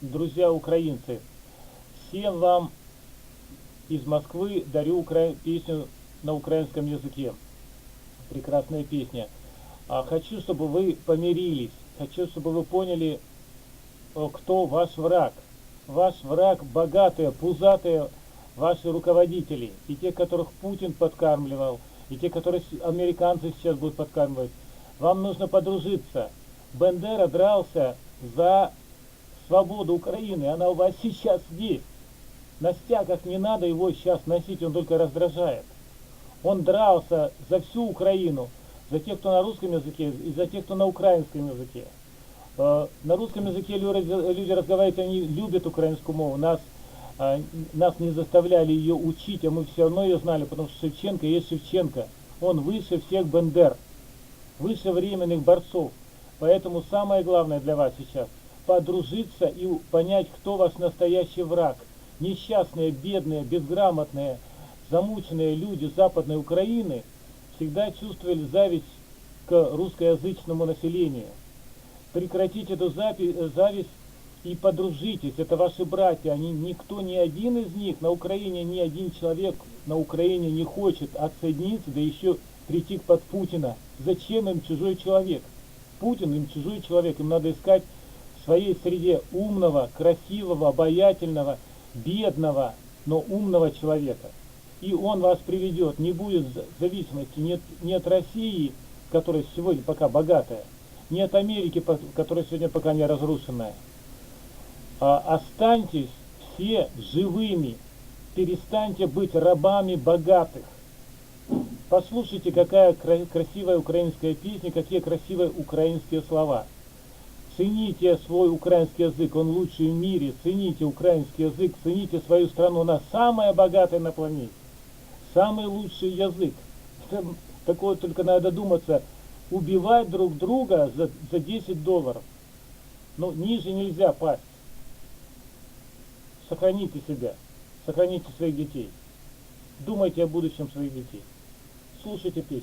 Друзья украинцы, всем вам из Москвы дарю укра... песню на украинском языке. Прекрасная песня. А хочу, чтобы вы помирились. Хочу, чтобы вы поняли, э, кто ваш враг. Ваш враг богатые, пузатые ваши руководители. И те, которых Путин подкармливал, и те, которые американцы сейчас будут подкармливать. Вам нужно подружиться. Бендера дрался за свободу Украины. Она у вас сейчас здесь. На стягах не надо его сейчас носить, он только раздражает. Он дрался за всю Украину, за тех, кто на русском языке, и за тех, кто на украинском языке. Э, На русском языке лю- люди разговаривают, они любят украинскую мову. Нас, а, нас не заставляли ее учить, а мы все равно ее знали, потому что Шевченко есть Шевченко. Он выше всех Бендер, выше временных борцов. Поэтому самое главное для вас сейчас подружиться и понять, кто ваш настоящий враг. Несчастные, бедные, безграмотные, замученные люди Западной Украины всегда чувствовали зависть к русскоязычному населению. Прекратите эту э, зависть и подружитесь. Это ваши братья. Они, никто, ни один из них на Украине, ни один человек на Украине не хочет отсоединиться, да еще прийти под Путина. Зачем им чужой человек? Путин им чужой человек. Им надо искать в своей среде умного, красивого, обаятельного, бедного, но умного человека. И он вас приведет. Не будет за- зависимости ни от, ни от России, которая сегодня пока богатая, ни от Америки, которая сегодня пока не разрушенная. А останьтесь все живыми. Перестаньте быть рабами богатых. Послушайте, какая кра- красивая украинская песня, какие красивые украинские слова. Цените свой украинский язык, он лучший в мире. Цените украинский язык, цените свою страну. Она самая богатая на планете. Самый лучший язык. Такое только надо думаться. Убивать друг друга за, за 10 долларов. Ну, ниже нельзя пасть. Сохраните себя. Сохраните своих детей. Думайте о будущем своих детей. Слушайте песню.